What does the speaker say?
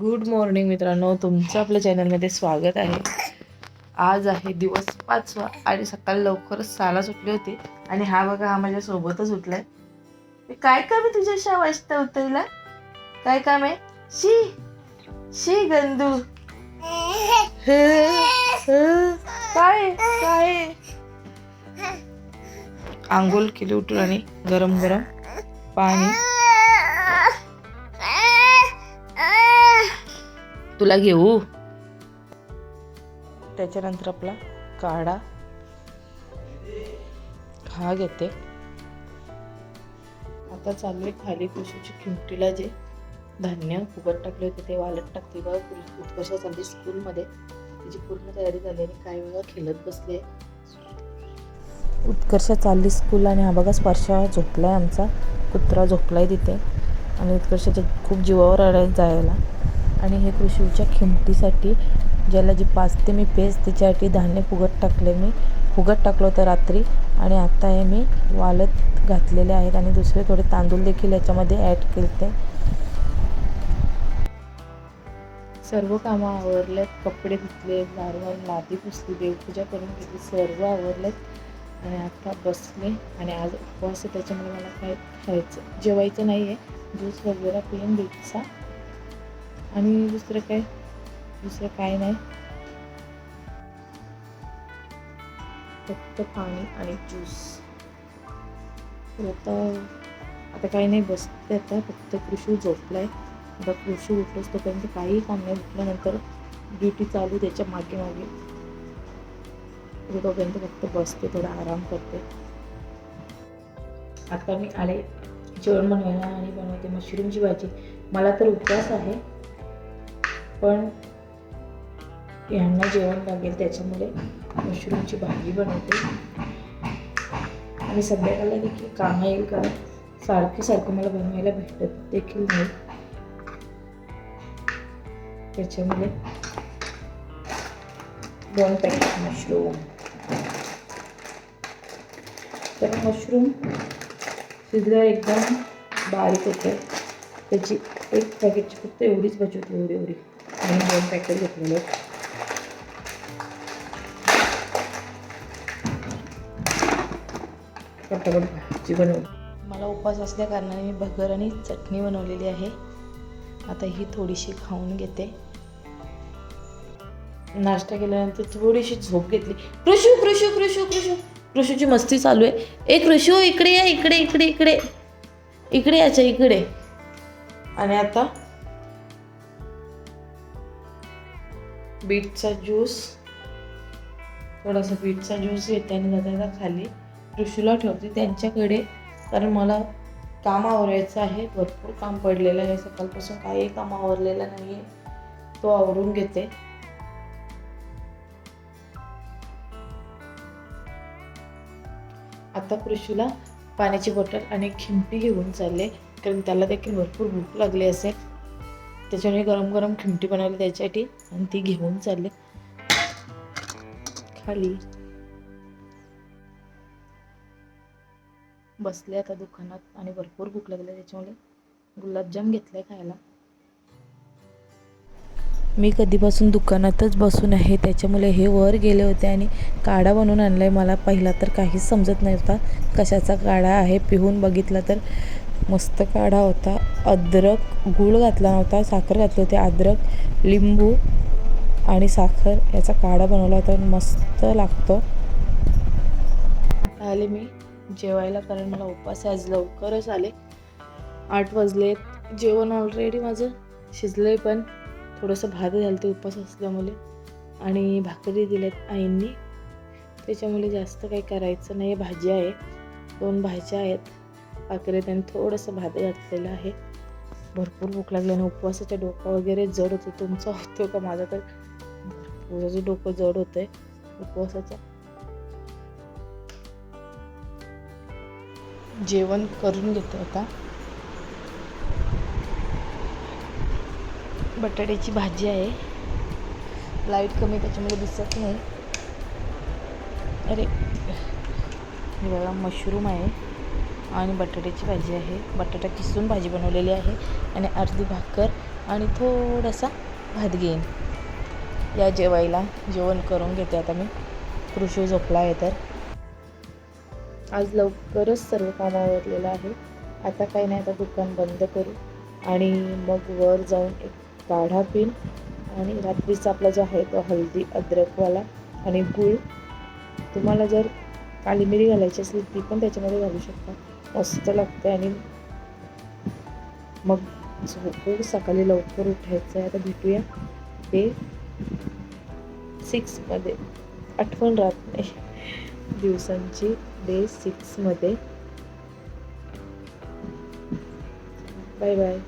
Good morning मित्रांनो. तुमचं आपल्या चॅनलमध्ये स्वागत आहे. आज आहे दिवस पाचवा आणि सकाळी लवकरच साला सुटले होते. आणि हा बघा हा माझ्या सोबतच उठलाय. काय काम आहे तुझ्या शा वाजता उतरला? काय काम आहे? शी शी गंदू. काय काय? आंघोळ केली उठून आणि गरम गरम पाणी तुला घेऊ? त्याच्यानंतर आपला काढा. हा घेते. आता चालले खाली कृषीची किमतीला जे धान्य फुगत टाकले होते ते वालत टाकते बघा. उत्कर्ष चालली स्कूलमध्ये. तिची पूर्ण तयारी झाली आणि काही वेळा खेळत बसले उत्कर्ष चालली स्कूल आणि हा बघा स्पर्शा आहे आमचा. कुत्रा झोपलाय तिथे. आणि उत्कर्षाच्या खूप जीवावर अडायला जायला. आणि हे कृषीच्या किमतीसाठी ज्याला जी पाचते मी पेज त्याच्यासाठी धान्य फुगत टाकले मी. फुगत टाकलं होतं रात्री आणि आता हे मी वालत घातलेले आहेत आणि दुसरे थोडे तांदूळ देखील याच्यामध्ये ॲड केले सर्व कामं आवरलेत. कपडे धुतले वारंवार लादी पुसली देवपूजा करून घेतली सर्व आवरलेत. आणि आता बसले आणि आज उपवास आहे त्याच्यामुळे मला काय खायचं जेवायचं नाही आहे ज्यूस वगैरे पिऊन दिवसा आणि दुसरं काय? दुसरं काय नाही. फक्त पाणी आणि ज्यूस तर आता आता काही नाही बसते आता. फक्त कृषी झोपलाय. आता कृषी उठलोच तोपर्यंत काहीही काम नाही. उठल्यानंतर ड्युटी चालू त्याच्यामागे मागे. तोपर्यंत फक्त बसते थोडा आराम करते. आता मी आले जेवण बनवायला आणि बनवते मशरूमची भाजी. मला तर उपवास आहे. पण यांना जेवण लागेल त्याच्यामुळे मशरूमची भाजी बनवते. आणि संध्याकाळला देखील काम येईल कारण सारखं सारखं मला बनवायला भेटत देखील नाही. त्याच्यामुळे दोन पॅकेट मशरूम. तर मशरूम शिजल्यावर एकदम बारीक होते. त्याची एक पॅकेटची फक्त एवढीच बचत होती एवढी एवढी. आणि दोन पॅकेट घेतलेले पटापट भाजी बनवली मला उपवास असल्या कारणाने मी भगर आणि चटणी बनवलेली आहे. आता ही थोडीशी खाऊन घेते. नाश्ता केल्यानंतर थोडीशी झोप घेतली. कृषू कृषू कृषू कृषू कृषूची मस्ती चालू आहे. ए कृषू इकडे या इकडे इकडे इकडे. इकडे याच्या इकडे. आणि आता? बीटचा ज्यूस. थोडासा बीटचा ज्यूस घेते आणि जाता जाता खाली ऋषीला ठेवते त्यांच्याकडे. कारण मला काम आवरायचं आहे. भरपूर काम पडलेलं आहे. सकाळपासून काही काम आवरलेलं नाही आहे तो आवरून घेते. आता कृषीला पाण्याची बॉटल आणि खिंपी घेऊन चालले. कारण त्याला देखील भरपूर भूक लागली असेल. त्याच्यामुळे गरम गरम खिमटी बनवली त्याच्यासाठी आणि ती घेऊन चालले. खाली. बसले आता दुकानात आणि भरपूर भूक लागली त्याच्यामुळे गुलाबजाम घेतले खायला. मी कधीपासून दुकानातच बसून आहे त्याच्यामुळे हे वर गेले होते आणि काढा बनवून आणला आहे मला पहिला तर काहीच समजत नव्हता कशाचा काढा आहे. पिहून बघितला तर मस्त काढा होता. अद्रक गूळ घातला नव्हता साखर घातली होती. अद्रक लिंबू आणि साखर याचा काढा बनवला होता मस्त लागतो. आले मी जेवायला कारण मला उपवास आज लवकरच आले. आठ वाजले जेवण ऑलरेडी माझं शिजलंय पण. थोडंसं भात झालं ते उपवास असल्यामुळे. आणि भाकरी दिल्यात आईंनी. त्याच्यामुळे जास्त काही करायचं नाही. भाजी आहे. दोन भाज्या आहेत. भाकरीत त्याने थोडंसं भात घातलेलं आहे. भरपूर भूक लागली आणि उपवासाच्या डोकं वगैरे जड होतं. तुमचा होतो का माझा तर? भरपूर डोकं जड होतंय. उपवासाचं. जेवण करून घेतो आता. बटाट्याची भाजी आहे. लाइट कमी त्याच्यामुळे दिसत नाही. अरे बघा मशरूम आहे. आणि बटाट्याची भाजी आहे. बटाटा किसून भाजी बनवलेली आहे आणि अर्धी भाकर आणि थोडासा भात घेईन. या जेवायला जेवण करून घेते आता मी. कृषी झोपला आहे तर. आज लवकरच सर्व काम आवरलेलं आहे. आता काही नाही आता दुकान बंद करू. आणि मग वर जाऊन एक काढा पिन आणि रात्रीचा आपला जो आहे तो हळदी अद्रकवाला आणि गूळ. तुम्हाला जर काली मिरी घालायची असेल ती पण त्याच्यामध्ये घालू शकता. मस्त लागते आणि मग झोपून सकाळी लवकर उठायचं आहे आता भेटूया ते सिक्समध्ये आठवण राहत नाही. दिवसांची डे सिक्समध्ये बाय बाय